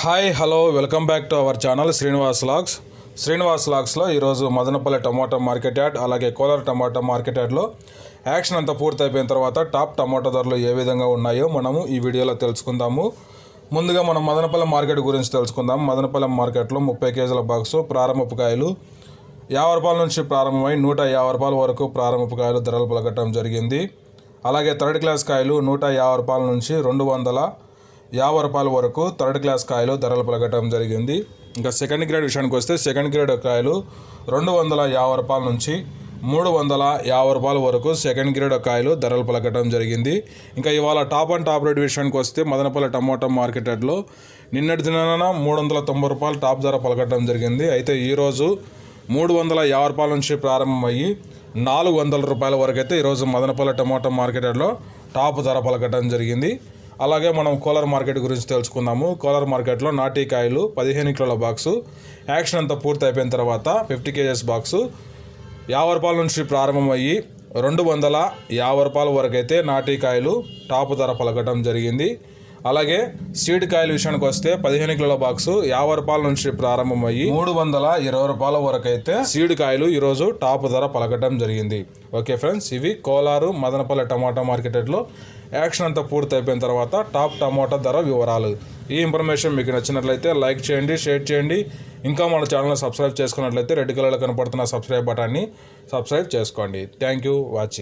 Hi hello welcome back to our channel Srinivas logs. Srinivas లాగ్స్లో ఈరోజు Madanapalle tomato market yard అలాగే Kolar tomato market యార్డ్లో auction అంతా పూర్తయిపోయిన తర్వాత టాప్ టమాటా ధరలు ఏ విధంగా ఉన్నాయో మనము ఈ వీడియోలో తెలుసుకుందాము. ముందుగా మనం మదనపల్లి మార్కెట్ గురించి తెలుసుకుందాం. మదనపల్లి మార్కెట్లో ముప్పై కేజీల బాక్సు ప్రారంభపు కాయలు యాభై రూపాయల నుంచి ప్రారంభమై నూట యాభై రూపాయల వరకు ప్రారంభపు కాయలు ధరలు పలకటం జరిగింది. అలాగే థర్డ్ క్లాస్ కాయలు నూట యాభై రూపాయల నుంచి రెండు వందల యాభై రూపాయల వరకు థర్డ్ క్లాస్ కాయలు ధరలు పలకటం జరిగింది. ఇంకా సెకండ్ గ్రేడ్ విషయానికి వస్తే సెకండ్ గ్రేడ్ కాయలు రెండు వందల యాభై రూపాయల నుంచి మూడు వందల యాభై రూపాయల వరకు సెకండ్ గ్రేడ్ కాయలు ధరలు పలకటం జరిగింది. ఇంకా ఇవాళ టాప్ అండ్ టాప్ రేట్ విషయానికి వస్తే మదనపల్లి టమాటో మార్కెట్ రేట్లో నిన్నటి దినాన మూడు వందల తొంభై రూపాయలు టాప్ ధర పలకటం జరిగింది. అయితే ఈరోజు మూడు వందల యాభై రూపాయల నుంచి ప్రారంభమయ్యి నాలుగు వందల రూపాయల వరకు అయితే ఈరోజు మదనపల్లి టమాటో మార్కెట్లో టాప్ ధర పలకటం జరిగింది. అలాగే మనం కోలార్ మార్కెట్ గురించి తెలుసుకుందాము. కోలార్ మార్కెట్లో నాటీ కాయలు పదిహేను కిలోల బాక్సు యాక్షన్ అంతా పూర్తి అయిపోయిన తర్వాత ఫిఫ్టీ కేజెస్ బాక్సు. యాభై రూపాయల నుంచి ప్రారంభమయ్యి రెండు వందల యాభై రూపాయల వరకు అయితే నాటీ కాయలు టాప్ ధర పలకటం జరిగింది. అలాగే సీడ్ కాయల విషయానికి వస్తే పదిహేను కిలోల బాక్సు యాభై రూపాయల నుంచి ప్రారంభమయ్యి మూడు వందల ఇరవై రూపాయల వరకు అయితే సీడ్ కాయలు ఈరోజు టాప్ ధర పలకటం జరిగింది. ఓకే ఫ్రెండ్స్ ఇవి కోలారు మదనపల్లి టమాటా మార్కెట్లో యాక్షన్ అంతా పూర్తి అయిపోయిన తర్వాత టాప్ టమాటా ధర వివరాలు. ఈ ఇన్ఫర్మేషన్ మీకు నచ్చినట్లయితే లైక్ చేయండి షేర్ చేయండి. ఇంకా మన ఛానల్ సబ్స్క్రైబ్ చేసుకున్నట్లయితే రెడ్ కలర్లో కనపడుతున్న సబ్స్క్రైబ్ బటాన్ని సబ్స్క్రైబ్ చేసుకోండి. Thank you watching.